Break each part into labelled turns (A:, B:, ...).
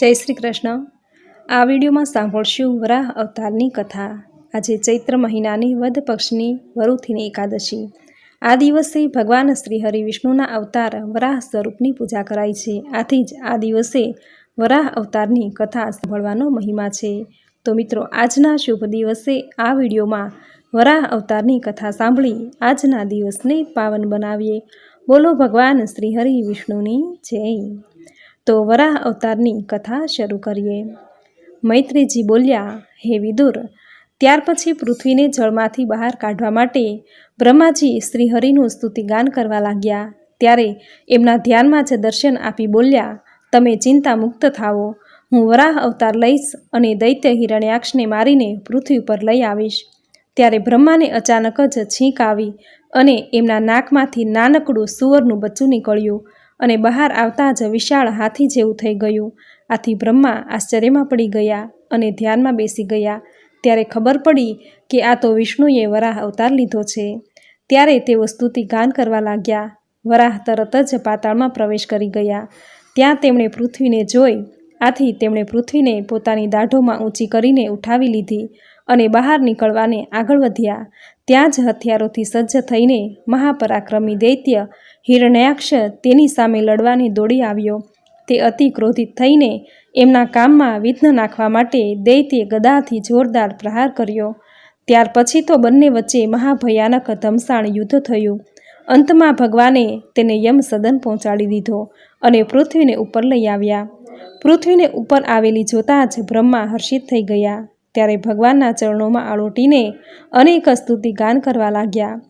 A: જય શ્રી કૃષ્ણ. આ વિડીયોમાં સાંભળશું વરાહ અવતારની કથા. આજે ચૈત્ર મહિનાની વધ પક્ષની વરુથીની એકાદશી. આ દિવસે ભગવાન શ્રી હરિ વિષ્ણુના અવતાર વરાહ સ્વરૂપની પૂજા કરાય છે. આથી જ આ દિવસે વરાહ અવતારની કથા સાંભળવાનો મહિમા છે. તો મિત્રો, આજના શુભ દિવસે આ વિડીયોમાં વરાહ અવતારની કથા સાંભળી આજના દિવસને પાવન બનાવીએ. બોલો ભગવાન શ્રી હરિ વિષ્ણુની જય. તો વરાહ અવતારની કથા શરૂ કરીએ. મૈત્રીજી બોલ્યા, હે વિદુર, ત્યાર પછી પૃથ્વીને જળમાંથી બહાર કાઢવા માટે બ્રહ્માજી શ્રીહરિનું સ્તુતિગાન કરવા લાગ્યા. ત્યારે એમના ધ્યાનમાં જ દર્શન આપી બોલ્યા, તમે ચિંતા મુક્ત થાવો હું વરાહ અવતાર લઈશ અને દૈત્ય હિરણ્યાક્ષને મારીને પૃથ્વી પર લઈ આવીશ. ત્યારે બ્રહ્માને અચાનક જ છીંક આવી અને એમના નાકમાંથી નાનકડું સુવરનું બચ્ચું નીકળ્યું. અને બહાર આવતા જ વિશાળ હાથી જેવું થઈ ગયું. આથી બ્રહ્મા આશ્ચર્યમાં પડી ગયા અને ધ્યાનમાં બેસી ગયા. ત્યારે ખબર પડી કે આ તો વિષ્ણુએ વરાહ અવતાર લીધો છે. ત્યારે તેઓ સ્તુતિ ગાન કરવા લાગ્યા. વરાહ તરત જ પાતાળમાં પ્રવેશ કરી ગયા. ત્યાં તેમણે પૃથ્વીને જોઈ. આથી તેમણે પૃથ્વીને પોતાની દાઢોમાં ઊંચી કરીને ઉઠાવી લીધી. અને બહાર નીકળવાને આગળ વધ્યા. ત્યાં જ હથિયારોથી સજ્જ થઈને મહાપરાક્રમી દૈત્ય હિરણ્યાક્ષ તેની સામે લડવાને દોડી આવ્યો. તે અતિ ક્રોધિત થઈને એમના કામમાં વિઘ્ન નાખવા માટે દૈત્યે ગદાથી જોરદાર પ્રહાર કર્યો. ત્યાર પછી તો બંને વચ્ચે મહાભયાનક ધમસાણ યુદ્ધ થયું. અંતમાં ભગવાને તેને યમ સદન પહોંચાડી દીધો અને પૃથ્વીને ઉપર લઈ આવ્યા. પૃથ્વીને ઉપર આવેલી જોતાં જ બ્રહ્મા હર્ષિત થઈ ગયા. ત્યારે ભગવાનના ચરણોમાં આળોટીને અનેક સ્તુતિ ગાન કરવા લાગ્યા.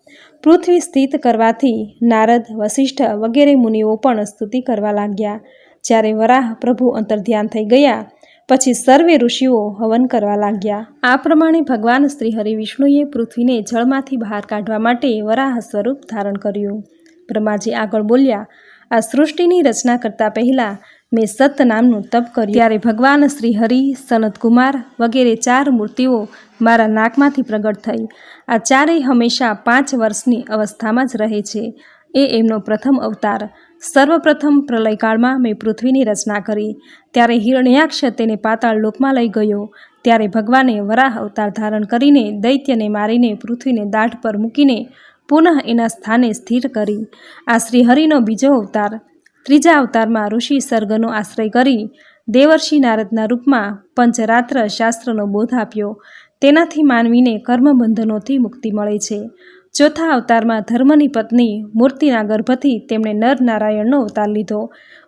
A: પૃથ્વી સ્થિત કરવાથી નારદ, વસિષ્ઠ વગેરે મુનિઓ પણ સ્તુતિ કરવા લાગ્યા. જ્યારે વરાહ પ્રભુ અંતર્ધ્યાન થઈ ગયા, પછી સર્વે ઋષિઓ હવન કરવા લાગ્યા. આ પ્રમાણે ભગવાન શ્રી હરિ વિષ્ણુએ પૃથ્વીને જળમાંથી બહાર કાઢવા માટે વરાહ સ્વરૂપ ધારણ કર્યું. બ્રહ્માજી આગળ બોલ્યા, આ સૃષ્ટિની રચના કરતા પહેલાં મેં સત નામનું તપ કર્યું. ત્યારે ભગવાન શ્રી હરિ સનતકુમાર વગેરે ચાર મૂર્તિઓ મારા નાકમાંથી પ્રગટ થઈ. આ ચારેય હંમેશા પાંચ વર્ષની અવસ્થામાં જ રહે છે. એ એમનો પ્રથમ અવતાર. સર્વપ્રથમ પ્રલયકાળમાં મેં પૃથ્વીની રચના કરી. ત્યારે હિરણ્યાક્ષ તેને પાતાળ લોકમાં લઈ ગયો. ત્યારે ભગવાને વરાહ અવતાર ધારણ કરીને દૈત્યને મારીને પૃથ્વીને દાઢ પર મૂકીને પુનઃ એના સ્થાને સ્થિર કરી. આ શ્રીહરિનો બીજો અવતાર. ત્રીજા અવતારમાં ઋષિ સર્ગનો આશ્રય કરી દેવર્ષિ નારદના રૂપમાં પંચરાત્ર શાસ્ત્રનો બોધ આપ્યો. તેનાથી માનવીને કર્મબંધનોથી મુક્તિ મળે છે. ચોથા અવતારમાં ધર્મની પત્ની મૂર્તિના ગર્ભથી તેમણે નર નારાયણનો અવતાર લીધો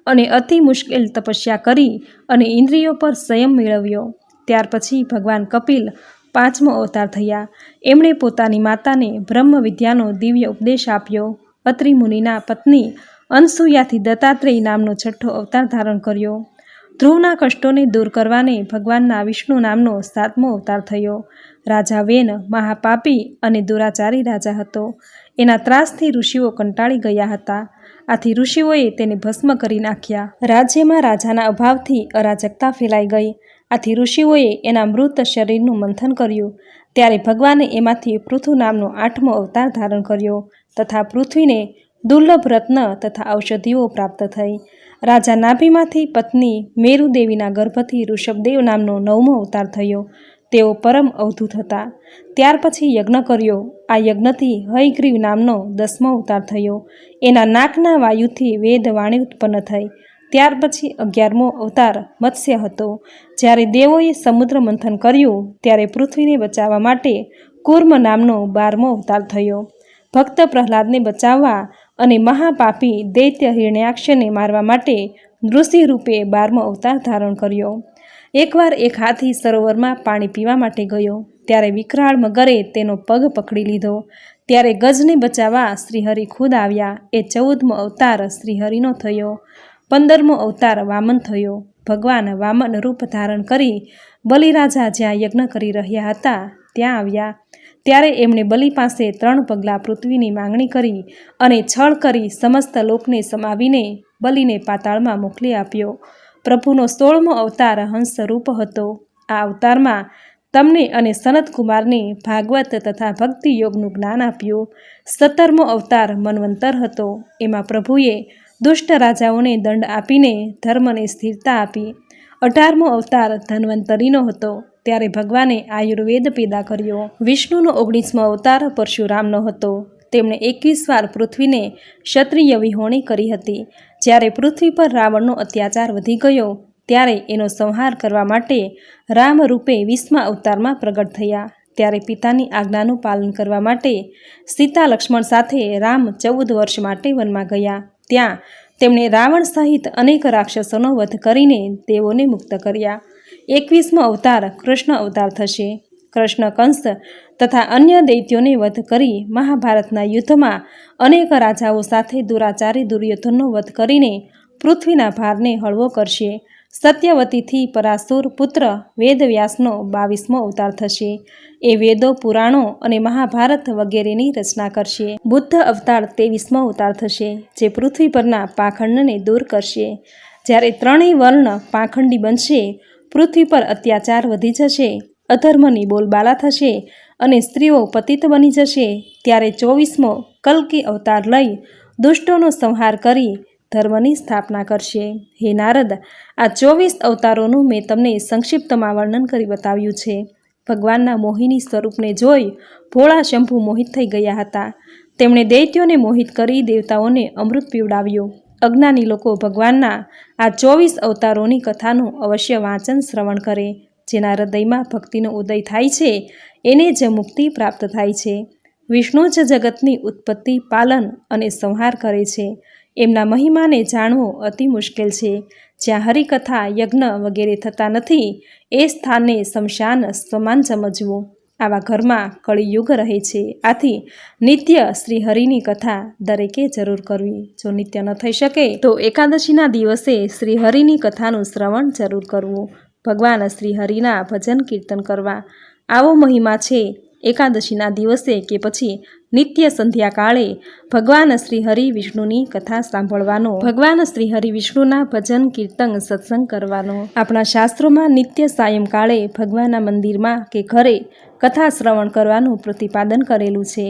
A: અને અતિ મુશ્કેલ તપસ્યા કરી અને ઇન્દ્રિયો પર સંયમ મેળવ્યો. ત્યાર પછી ભગવાન કપિલ પાંચમો અવતાર થયા. એમણે પોતાની માતાને બ્રહ્મ વિદ્યાનો દિવ્ય ઉપદેશ આપ્યો. અત્રિ મુનિના પત્ની અનસુયાથી દત્તાત્રેય નામનો છઠ્ઠો અવતાર ધારણ કર્યો. ધ્રુવના કષ્ટોને દૂર કરવાને ભગવાનના વિષ્ણુ નામનો સાતમો અવતાર થયો. રાજા વેન, મહાપાપી અને દુરાચારી રાજા હતો. એના ત્રાસથી ઋષિઓ કંટાળી ગયા હતા. આથી ઋષિઓએ તેને ભસ્મ કરી નાખ્યા. રાજ્યમાં રાજાના અભાવથી અરાજકતા ફેલાઈ ગઈ. આથી ઋષિઓએ એના મૃત શરીરનું મંથન કર્યું. ત્યારે ભગવાને એમાંથી પૃથુ નામનો આઠમો અવતાર ધારણ કર્યો તથા પૃથ્વીને દુર્લભ રત્ન તથા ઔષધિઓ પ્રાપ્ત થઈ. રાજા નાભીમાંથી પત્ની મેરુદેવીના ગર્ભથી ઋષભદેવ નામનો નવમો અવતાર થયો. તેઓ પરમ અવધૂત હતા. ત્યાર પછી યજ્ઞ કર્યો. આ યજ્ઞથી હયગ્રીવ નામનો દસમો અવતાર થયો. એના નાકના વાયુથી વેદવાણી ઉત્પન્ન થઈ. ત્યાર પછી અગિયારમો અવતાર મત્સ્ય હતો. જ્યારે દેવોએ સમુદ્ર મંથન કર્યું, ત્યારે પૃથ્વીને બચાવવા માટે કુર્મ નામનો બારમો અવતાર થયો. ભક્ત પ્રહલાદને બચાવવા અને મહાપાપી દૈત્ય હિરણ્યાક્ષને મારવા માટે નૃષિ રૂપે બારમો અવતાર ધારણ કર્યો. એકવાર એક હાથી સરોવરમાં પાણી પીવા માટે ગયો. ત્યારે વિકરાળ મગરે તેનો પગ પકડી લીધો. ત્યારે ગજને બચાવવા શ્રીહરિ ખુદ આવ્યા. એ ચૌદમો અવતાર શ્રીહરિનો થયો. પંદરમો અવતાર વામન થયો. ભગવાન વામન રૂપ ધારણ કરી બલિરાજા જ્યાં યજ્ઞ કરી રહ્યા હતા ત્યાં આવ્યા. ત્યારે એમણે બલિ પાસે ત્રણ પગલાં પૃથ્વીની માંગણી કરી અને છળ કરી સમસ્ત લોકને સમાવીને બલિને પાતાળમાં મોકલી આપ્યો. પ્રભુનો સોળમો અવતાર હંસરૂપ હતો. આ અવતારમાં તમને અને સનતકુમારને ભાગવત તથા ભક્તિ યોગનું જ્ઞાન આપ્યું. સત્તરમો અવતાર મનવંતર હતો. એમાં પ્રભુએ દુષ્ટ રાજાઓને દંડ આપીને ધર્મને સ્થિરતા આપી. અઢારમો અવતાર ધન્વંતરીનો હતો. ત્યારે ભગવાને આયુર્વેદ પેદા કર્યો. વિષ્ણુનો ઓગણીસમો અવતાર પરશુરામનો હતો. તેમણે એકવીસ વાર પૃથ્વીને ક્ષત્રિય વિહોણી કરી હતી. જ્યારે પૃથ્વી પર રાવણનો અત્યાચાર વધી ગયો, ત્યારે એનો સંહાર કરવા માટે રામ રૂપે વીસમા અવતારમાં પ્રગટ થયા. ત્યારે પિતાની આજ્ઞાનું પાલન કરવા માટે સીતા લક્ષ્મણ સાથે રામ ચૌદ વર્ષ માટે વનમાં ગયા. ત્યાં તેમણે રાવણ સહિત અનેક રાક્ષસોનો વધ કરીને તેઓને મુક્ત કર્યા. એકવીસમો અવતાર કૃષ્ણ અવતાર થશે. કૃષ્ણ કંસ તથા અન્ય દૈત્યોને વધ કરી મહાભારતના યુદ્ધમાં અનેક રાજાઓ સાથે દુરાચારી દુર્યોધનનો વધ કરીને પૃથ્વીના ભારને હળવો કરશે. સત્યવતીથી પરાસુર પુત્ર વેદવ્યાસનો બાવીસમો અવતાર થશે. એ વેદો પુરાણો અને મહાભારત વગેરેની રચના કરશે. બુદ્ધ અવતાર તેવીસમો અવતાર થશે, જે પૃથ્વી પરના પાખંડને દૂર કરશે. જ્યારે ત્રણેય વર્ણ પાખંડી બનશે પૃથ્વી પર અત્યાચાર વધી જશે, અધર્મની બોલબાલા થશે અને સ્ત્રીઓ પતિત બની જશે. ત્યારે ચોવીસમો કલ્કી અવતાર લઈ દુષ્ટોનો સંહાર કરી ધર્મની સ્થાપના કરશે. હે નારદ, આ ચોવીસ અવતારોનું મેં તમને સંક્ષિપ્તમાં વર્ણન કરી બતાવ્યું છે. ભગવાનના મોહિની સ્વરૂપને જોઈ ભોળા શંભુ મોહિત થઈ ગયા હતા. તેમણે દૈત્યોને મોહિત કરી દેવતાઓને અમૃત પીવડાવ્યું. અજ્ઞાની લોકો ભગવાનના આ ચોવીસ અવતારોની કથાનું અવશ્ય વાંચન, શ્રવણ કરે, જેના હૃદયમાં ભક્તિનો ઉદય થાય છે, એને જ મુક્તિ પ્રાપ્ત થાય છે. વિષ્ણુ જ જગતની ઉત્પત્તિ, પાલન અને સંહાર કરે છે. એમના મહિમાને જાણવો અતિ મુશ્કેલ છે. જ્યાં હરિકથા, યજ્ઞ વગેરે થતા નથી, એ સ્થાનને શમશાન સમાન સમજવું. આવા ઘરમાં કળિયુગ રહે છે. આથી નિત્ય શ્રી હરિની કથા દરેકે જરૂર કરવી. જો નિત્ય ન થઈ શકે, તો એકાદશીના દિવસે શ્રી હરિની કથાનું શ્રવણ જરૂર કરવું. ભગવાન શ્રી હરિના ભજન કીર્તન કરવા. આવો મહિમા છે એકાદશીના દિવસે કે પછી નિત્ય સંધ્યાકાળે ભગવાન શ્રી હરિ વિષ્ણુની કથા સાંભળવાનો. ભગવાન શ્રી હરિ વિષ્ણુના ભજન કીર્તન સત્સંગ કરવાનો. આપણા શાસ્ત્રોમાં નિત્ય સાયંકાળે ભગવાનના મંદિરમાં કે ઘરે કથા શ્રવણ કરવાનું પ્રતિપાદન કરેલું છે.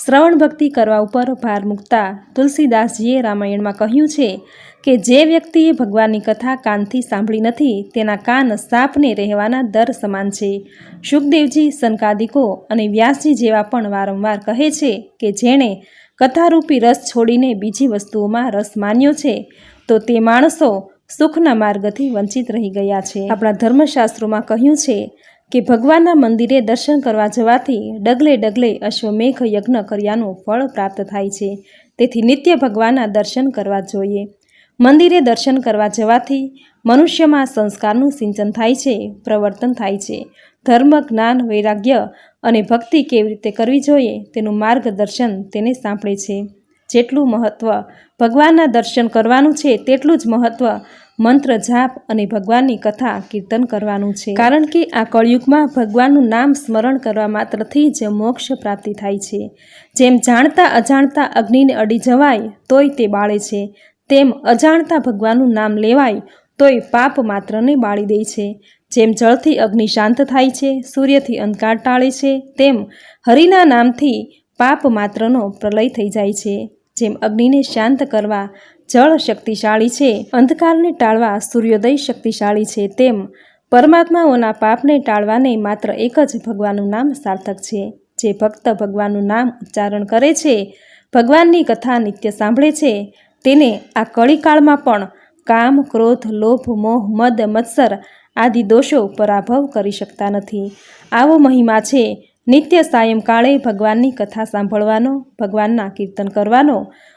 A: શ્રવણ ભક્તિ કરવા ઉપર ભાર મૂકતા તુલસીદાસજીએ રામાયણમાં કહ્યું છે કે જે વ્યક્તિએ ભગવાનની કથા કાનથી સાંભળી નથી, તેના કાન સાપને રહેવાના દર સમાન છે. સુખદેવજી સનકાદિકો અને વ્યાસજી જેવા પણ વારંવાર કહે છે કે જેણે કથારૂપી રસ છોડીને બીજી વસ્તુઓમાં રસ માન્યો છે, તો તે માણસો સુખના માર્ગથી વંચિત રહી ગયા છે. આપણા ધર્મશાસ્ત્રોમાં કહ્યું છે કે ભગવાનના મંદિરે દર્શન કરવા જવાથી ડગલે ડગલે અશ્વમેઘ યજ્ઞ કર્યાનું ફળ પ્રાપ્ત થાય છે. તેથી નિત્ય ભગવાનના દર્શન કરવા જોઈએ. મંદિરે દર્શન કરવા જવાથી મનુષ્યમાં સંસ્કારનું સિંચન થાય છે, પ્રવર્તન થાય છે. ધર્મ, જ્ઞાન, વૈરાગ્ય અને ભક્તિ કેવી રીતે કરવી જોઈએ તેનું માર્ગદર્શન તેને સાંભળે છે. જેટલું મહત્ત્વ ભગવાનના દર્શન કરવાનું છે, તેટલું જ મહત્ત્વ મંત્ર જાપ અને ભગવાનની કથા કીર્તન કરવાનું છે. કારણ કે આ કળયુગમાં ભગવાનનું નામ સ્મરણ કરવા માત્રથી જ મોક્ષ પ્રાપ્તિ થાય છે. જેમ જાણતા અજાણતા અગ્નિને અડી જવાય, તોય તે બાળે છે. તેમ અજાણતા ભગવાનનું નામ લેવાય, તોય પાપ માત્રને બાળી દે છે. જેમ જળથી અગ્નિ શાંત થાય છે, સૂર્યથી અંધકાર ટાળે છે, તેમ હરિના નામથી પાપ માત્રનો પ્રલય થઈ જાય છે. જેમ અગ્નિને શાંત કરવા જળ શક્તિશાળી છે, અંધકારને ટાળવા સૂર્યોદય શક્તિશાળી છે, તેમ પરમાત્માઓના પાપને ટાળવાને માત્ર એક જ ભગવાનનું નામ સાર્થક છે. જે ભક્ત ભગવાનનું નામ ઉચ્ચારણ કરે છે, ભગવાનની કથા નિત્ય સાંભળે છે, તેને આ કળીકાળમાં પણ કામ, ક્રોધ, લોભ, મોહ, મદ, મત્સર આદિ દોષો પરાભવ કરી શકતા નથી. આવો મહિમા છે નિત્ય સાયંકાળે ભગવાનની કથા સાંભળવાનો, ભગવાનના કીર્તન કરવાનો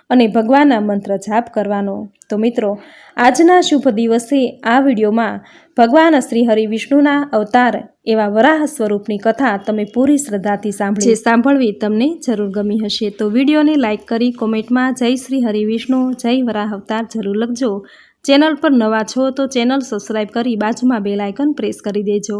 A: અને ભગવાનના મંત્ર જાપ કરવાનો. તો મિત્રો, આજના શુભ દિવસે આ વિડીયોમાં ભગવાન શ્રી હરિ વિષ્ણુના અવતાર એવા વરાહ સ્વરૂપની કથા તમે પૂરી શ્રદ્ધાથી સાંભળી. સાંભળવી તમને જરૂર ગમી હશે. તો વિડીયોને લાઇક કરી કોમેન્ટમાં જય શ્રી હરિ વિષ્ણુ, જય વરાહ અવતાર જરૂર લખજો. ચેનલ પર નવા છો તો ચેનલ સબસ્ક્રાઈબ કરી બાજુમાં બેલ આઇકન પ્રેસ કરી દેજો.